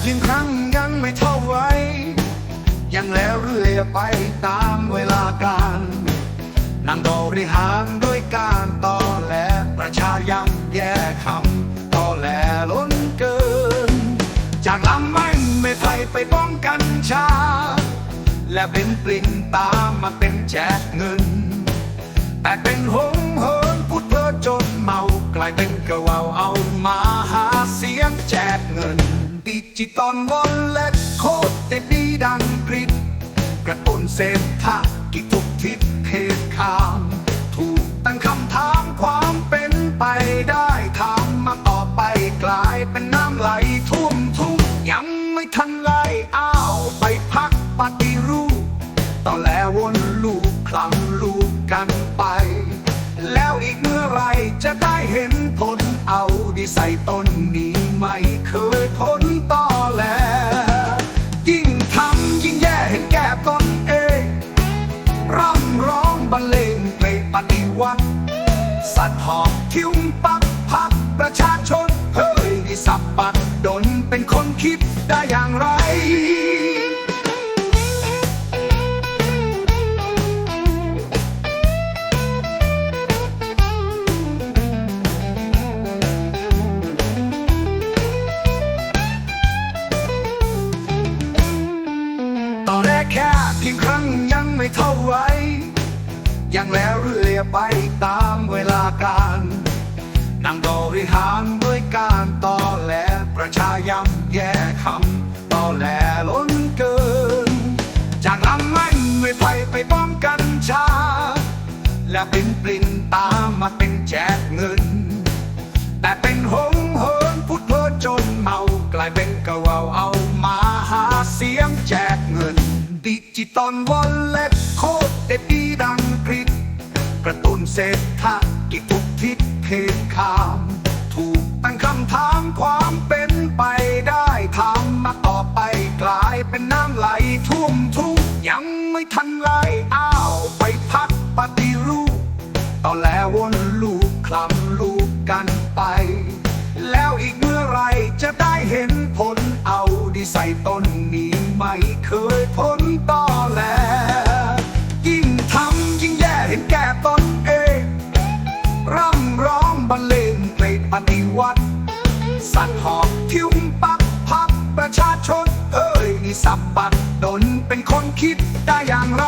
เพียงครั้งยังไม่เท่าไรยังแล้วเรื่อยไปตามเวลาการนั่งบริหารด้วยการต่อแหลประชายังแย่คำต่อแหลล้นเกิน จากลำไม่ไม่ไทยไปป้องกันชา และเป็นปลิ่นตามมาเป็นแจกเงิน งิน ดิจิตอลวอลเล็ตโคตรเด็ดดีดังกริดกระตุ้นเศรษฐกิจทุกทิศเทข้าม เมื่อไรจะได้เห็นผลเอาดีใส่ต้นนี้ไม่เคยพ้นต่อแล ยิ่งทำยิ่งแย่เห็นแก่ตนเองร่ำร้องบรรเลงเพลงปฏิวัติ สัตว์หอบคิ้วปักพักประชาชน เฮ้ยนี่สับปัดดนเป็นคนคิดได้อย่างไร เพียงครั้งยังไม่เท่าไรยังแล้วเรื่อยไปตามเวลาการนั่งบริหารด้วยการต่อแหลประชายำแย่คำต่อแหลล้นเกิน จากลำมันไม่ไปไปป้องกันชา และเป็นปลิ่นตามมาเป็นแจกเงิน แต่เป็นหงเหินพุดเพ้อจนเมากลายเป็นกระเวาเอา ดิจิตอลวอลเล็ตโคตรเด็ดดีดังกริดกระตุ้นเศรษฐกิจทุกทิศเพศข้าม ถูกตั้งคำถามความเป็นไปได้ถามมาต่อไปกลายเป็นน้ำไหลท่วมทุ่งยังไม่ทันไหลอ้าวไปพักปฏิรูปตอนแล้ววนลูกคลำลูกกันไป แล้วอีกเมื่อไรจะได้เห็นผลเอาดีใส่ต้นนี้ไม่เคยพ้น ฏิวัติสัตว์หอกทิ้งปักพับประชาชน เอ้ยนี่สับปัดดนเป็นคนคิดได้อย่างไร